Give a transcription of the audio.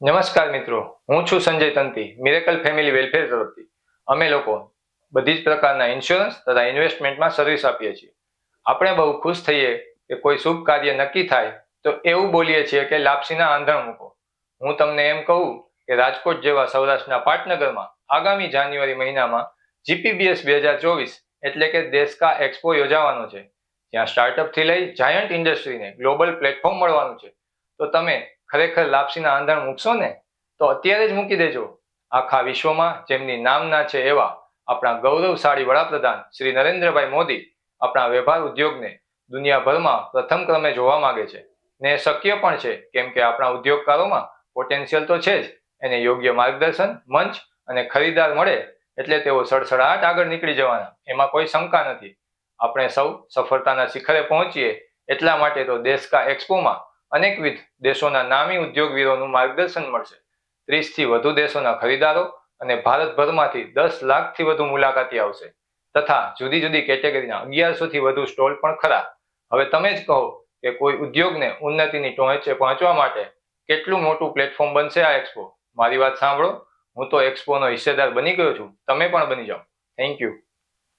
નમસ્કાર મિત્રો, હું છું Sanjay Tanti miracle family welfare તરફથી. અમે લોકો બધી જ પ્રકારના ઇન્સ્યોરન્સ તથા ઇન્વેસ્ટમેન્ટમાં સર્વિસ આપીએ છીએ. આપણે બહુ ખુશ થઈએ કે કોઈ શુભ કાર્ય નક્કી થાય, તો એવું બોલીએ છીએ કે લાપસીના આંધણ મૂકો. હું તમને એમ કહું કે રાજકોટ જેવા સૌરાષ્ટ્રના પાટનગરમાં આગામી જાન્યુઆરી મહિનામાં જીપીબીએસ બે હજાર ચોવીસ એટલે કે દેશકા એક્સપો યોજાવાનો છે. જ્યાં સ્ટાર્ટઅપથી લઈ જાયન્ટ ઇન્ડસ્ટ્રીને ગ્લોબલ પ્લેટફોર્મ મળવાનું છે. તો તમે ખરેખર લાપસીના આંધણ મૂકશો ને, તો અત્યારે જ મૂકી દેજો. આખા વિશ્વમાં જેમની નામના છે એવા આપણા ગૌરવશાળી વડાપ્રધાન શ્રી નરેન્દ્રભાઈ મોદી આપણા વેપાર ઉદ્યોગને દુનિયાભરમાં પ્રથમ ક્રમે જોવા માંગે છે. ને શક્ય પણ છે, કેમ કે આપણા ઉદ્યોગકારોમાં પોટેન્શિયલ તો છે જ. એને યોગ્ય માર્ગદર્શન, મંચ અને ખરીદાર મળે એટલે તેઓ સડસડાટ આગળ નીકળી જવાના. એમાં કોઈ શંકા નથી. આપણે સૌ સફળતાના શિખરે પહોંચીએ એટલા માટે તો દેશકા એક્સપોમાં અનેકવિધ દેશોના નામી ઉદ્યોગવીરોનું માર્ગદર્શન મળશે. ત્રીસથી વધુ દેશોના ખરીદારો અને ભારતભરમાંથી દસ લાખથી વધુ મુલાકાતી આવશે. તથા જુદી જુદી કેટેગરીના અગિયારસોથી વધુ સ્ટોલ પણ ખરા. હવે તમે જ કહો કે કોઈ ઉદ્યોગને ઉન્નતિની ટોચે પહોંચવા માટે કેટલું મોટું પ્લેટફોર્મ બનશે આ એક્સપો? મારી વાત સાંભળો. હું તો એક્સપોનો હિસ્સેદાર બની ગયો છું. તમે પણ બની જાઓ. Thank you.